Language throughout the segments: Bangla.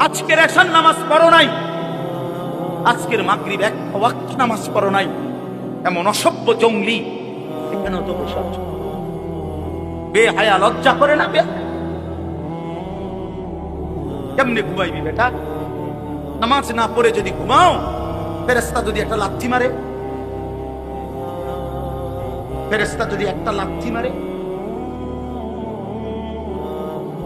আজকের এসান নামাজ পড়ো নাই। আজকের মাগরিব এক ওয়াক্ত নামাজ পড়ো নাই। এমন অসভ্য জঙ্গলি। এখানেও তো বসে আছো। বেহায়া লজ্জা করে না কেমনে ঘুমাইবি বেটা? নামাজ না পড়ে যদি ঘুমাও ফেরেস্তা যদি একটা লাথি মারে। ফেরেস্তা যদি একটা লাথি মারে।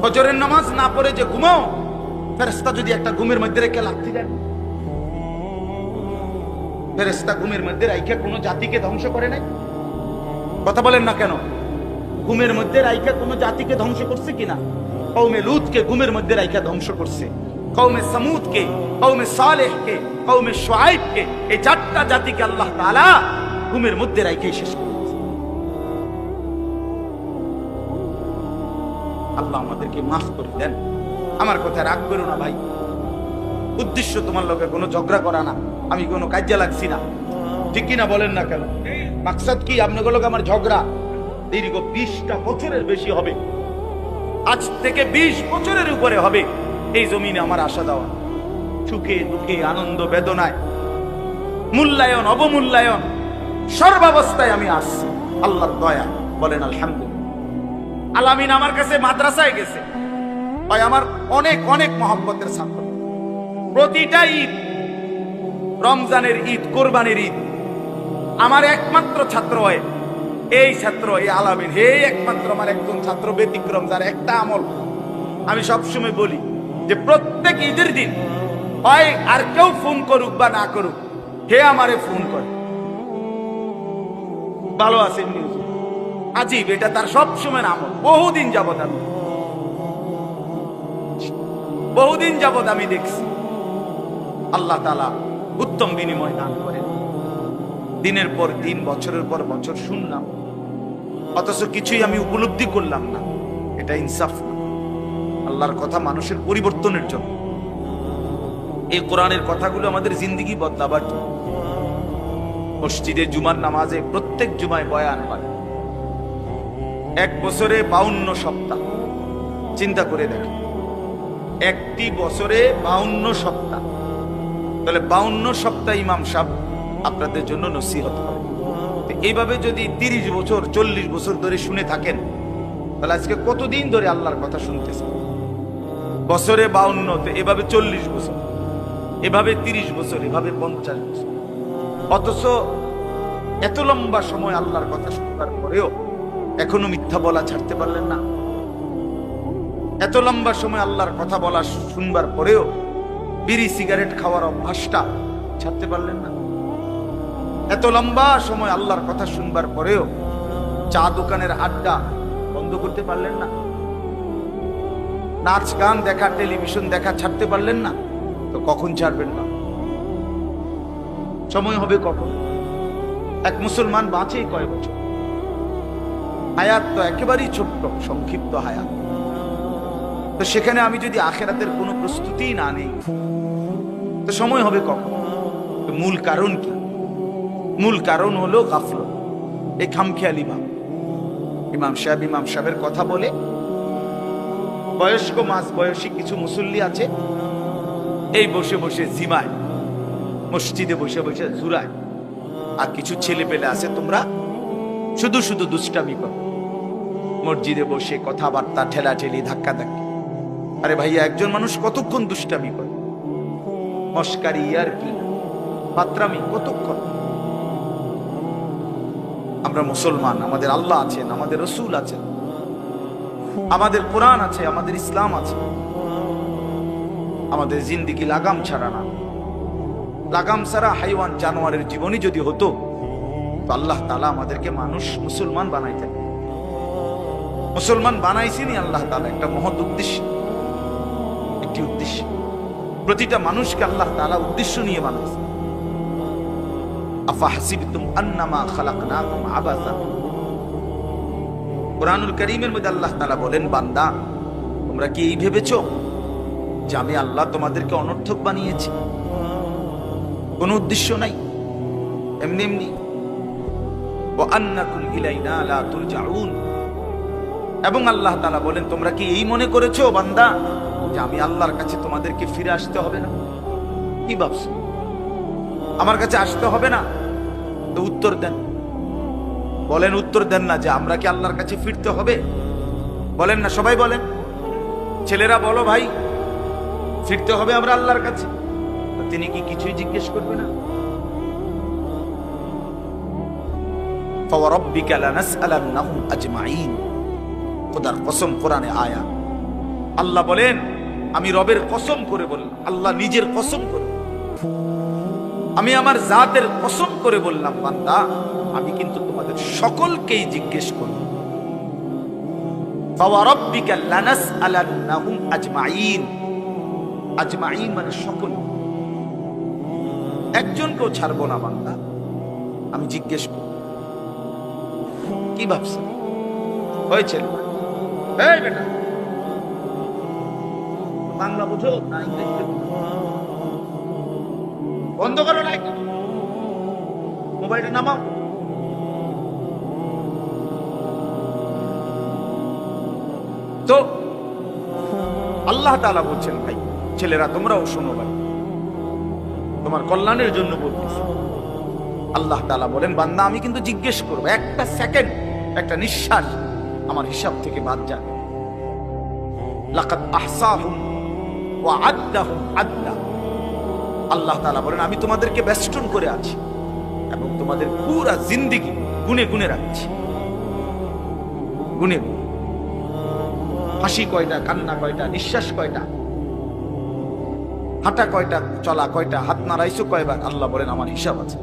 ফজরের নামাজ না পড়ে যে ঘুমাও ফেরেস্তা যদি একটা ঘুমের মধ্যে রেখে লাথি দেন ফেরেস্তা ঘুমের মধ্যে রাইখে কোনো জাতিকে ধ্বংস করে নাই? কথা বলেন না কেন? ঘুমের মধ্যে রাইখা কোনো জাতিকে ধ্বংস করছে কিনা? কৌমে লুতকে ঘুমের মধ্যে রাইখা ধ্বংস করছে। কৌমে সামুদকে কৌমে সালেহকে কৌমে সোয়াইবকে এই চারটা জাতিকে আল্লাহ তাআলা ঘুমের মধ্যে রাইখে শেষ করেছে আল্লাহ আমাদেরকে মাফ করে দেন। আমার কথা রাগ করো না ভাই। উদ্দেশ্য তোমার লোকে কোনো ঝগড়া করা না। আমি কোনো কাজে লাগছি না। ঠিক কিনা বলেন না কেন? মাকসাদ কি আপনাদের লোক আমার ঝগড়া? দীর্ঘ বিশটা বছরের বেশি হবে। আজ থেকে বিশ বছরের উপরে হবে। এই জমিনে আমার আশা দেওয়া। সুখে দুঃখে আনন্দ বেদনায়। মূল্যায়ন, অবমূল্যায়ন, সর্বাবস্থায় আমি আসছি। আল্লাহর দয়া, বলেন আলহামদুলিল্লাহ। আলামিন আমার কাছে মাদ্রাসায় গেছে। ভাই আমার অনেক অনেক মহব্বতের ছাত্র প্রতিটা ঈদ, রমজানের ঈদ, কোরবানির ঈদ, আমার একমাত্র ছাত্র হয়। এই ছাত্র, এই আলামিন, হে একমাত্র আমার একজন ছাত্র ব্যতিক্রম, যার একটা আমল। আমি সবসময় বলি যে প্রত্যেক ঈদের দিন হয়, আর কেউ ফোন করুক বা না করুক, হে আমারে ফোন করে। ভালো আছে নিউজ। আজিব, এটা তার সবসময় আমল। বহুদিন যাবত আমি। বহুদিন যাবত আমি দেখছি। আল্লাহ তালা উত্তম বিনিময় দান করেন। দিনের পর দিন, বছরের পর বছর শুনলাম। অথচ কিছুই আমি উপলব্ধি করলাম না। এটা ইনসাফ না। আল্লাহর কথা মানুষের পরিবর্তনের জন্য। এই কোরআনের কথাগুলো আমাদের জিন্দিগি বদলাবার জন্য। মসজিদে জুমার নামাজে প্রত্যেক জুমায় বয়ান হয়। এক বছরে বাউন্ন সপ্তাহ। চিন্তা করে দেখেন। একটি বছরে বাউন্ন সপ্তাহ। তাহলে বাউন্ন সপ্তাহ ইমাম সাহেব আপনাদের জন্য নসিহত তো এইভাবে যদি তিরিশ বছর, চল্লিশ বছর ধরে শুনে থাকেন, তাহলে আজকে কতদিন ধরে আল্লাহর কথা শুনতেছেন? বছরে বাউন্ন এভাবে চল্লিশ বছর, এভাবে তিরিশ বছর, এভাবে পঞ্চাশ বছর। অথচ এত লম্বা সময় আল্লাহর কথা শুনবার পরেও এখনও মিথ্যা বলা ছাড়তে পারলেন না। এত লম্বা সময় আল্লাহর কথা বলা শুনবার পরেও বিড়ি, সিগারেট খাওয়ার অভ্যাসটা ছাড়তে পারলেন না। এত লম্বা সময় আল্লাহর কথা শুনবার পরেও চা দোকানের আড্ডা বন্ধ করতে পারলেন না। নাচ গান দেখা, টেলিভিশন দেখা ছাড়তে পারলেন না। তো কখন ছাড়বেন না? সময় হবে কখন? এক মুসলমান বাঁচে কয় বছর? হায়াত তো একেবারেই ছোট্ট, সংক্ষিপ্ত হায়াত। তো সেখানে আমি যদি আখেরাতের কোনো প্রস্তুতি না নেই, তো সময় হবে কখন? মূল কারণ কি? মূল কারণ হলো গাফল। এই খামখেয়ালি ভাব ইমাম সাহেব, ইমাম সাহেবের কথা বলে, বয়স্ক মাস বয়সী কিছু মুসল্লি আছে, এই বসে বসে জিমায়, মসজিদে বসে বসে জুরায় আর কিছু ছেলে পেলে আছে, তোমরা শুধু শুধু দুষ্টামি করো। মসজিদে বসে কথাবার্তা ঠেলা ঠেলি ধাক্কা ধাক্কি আরে ভাইয়া, একজন মানুষ কতক্ষণ দুষ্টামি করে? মস্কারি আর কি? পাত্রামি কতক্ষণ? আমরা মুসলমান, আমাদের আল্লাহ আছেন, আমাদের রসুল আছেন। আমাদের কোরআন আছে, আমাদের ইসলাম আছে। আমাদের জিন্দিগি লাগাম ছাড়া না। লাগাম ছাড়া হাইওয়ান জানোয়ারের জীবনই যদি হতো, তো আল্লাহ তালা আমাদেরকে মানুষ মুসলমান বানাইতেন। মুসলমান বানাইছেনই আল্লাহ তালা একটা মহৎ উদ্দেশ্য। একটি উদ্দেশ্য। প্রতিটা মানুষকে আল্লাহ তাআলা উদ্দেশ্য নিয়ে বানাইছে। আন্নামা আবাসা। কোরআনুল করিমের মধ্যে আল্লাহ তাআলা বলেন, বান্দা, তোমরা কি এই ভেবেছো যে আমি আল্লাহ তোমাদেরকে অনর্থক বানিয়েছি? কোনো উদ্দেশ্য নাই। এমনি এমনি। ও আন্নাকুম ইলাইনা লা এবং আল্লাহ তাআলা বলেন, তোমরা কি এই মনে করেছ, বান্দা যে আমি আল্লাহর কাছে তোমাদেরকে ফিরে আসতে হবে না। কি ভাবছ? আমার কাছে আসতে হবে না? তো উত্তর দেন। বলেন, উত্তর দেন না যে আমরা কি আল্লাহর কাছে ফিরতে হবে? বলেন না, সবাই বলেন। ছেলেরা, বলো ভাই, ফিরতে হবে আমরা আল্লাহর কাছে? তিনি কি কিছুই জিজ্ঞেস করবে না? কসম কোরআনে আয়া। আল্লাহ বলেন আমি রবের কসম করে বললাম, আল্লাহ নিজের কসম করে। আমি আমার জাতের কসম করে বললাম, বান্দা, আমি কিন্তু তোমাদের সকলকেই জিজ্ঞেস করব আজমাইন। আজমাইন মানে সকল। একজনকেও ছাড়বো না, বান্দা, আমি জিজ্ঞেস করব কি ভাবছেন? হয়েছে? বাংলা বুঝো? বন্ধ করো লাইট। মোবাইলটা নামাও। তো, আল্লাহ তাআলা বলছেন, ভাই, ছেলেরা, তোমরাও শোনো ভাই। তোমার কল্যাণের জন্য বলতেছি। আল্লাহ তাআলা বলেন, বান্দা, আমি কিন্তু জিজ্ঞেস করব, একটা সেকেন্ড, একটা নিঃশ্বাস আমার হিসাব থেকে বাদ যাবে। লাকাদ আহসাহুম আল্লাহ তালা বলেন, আমি তোমাদেরকে বেষ্টন করে আছি এবং তোমাদের পুরা জিন্দিগি গুনে গুনে রাখছি। গুনে গুনে। হাসি কয়টা, কান্না কয়টা, নিঃশ্বাস কয়টা, হাঁটা কয়টা, চলা কয়টা, হাত নাড়াইছো কয়বার? আল্লাহ বলেন, আমার হিসাব আছে।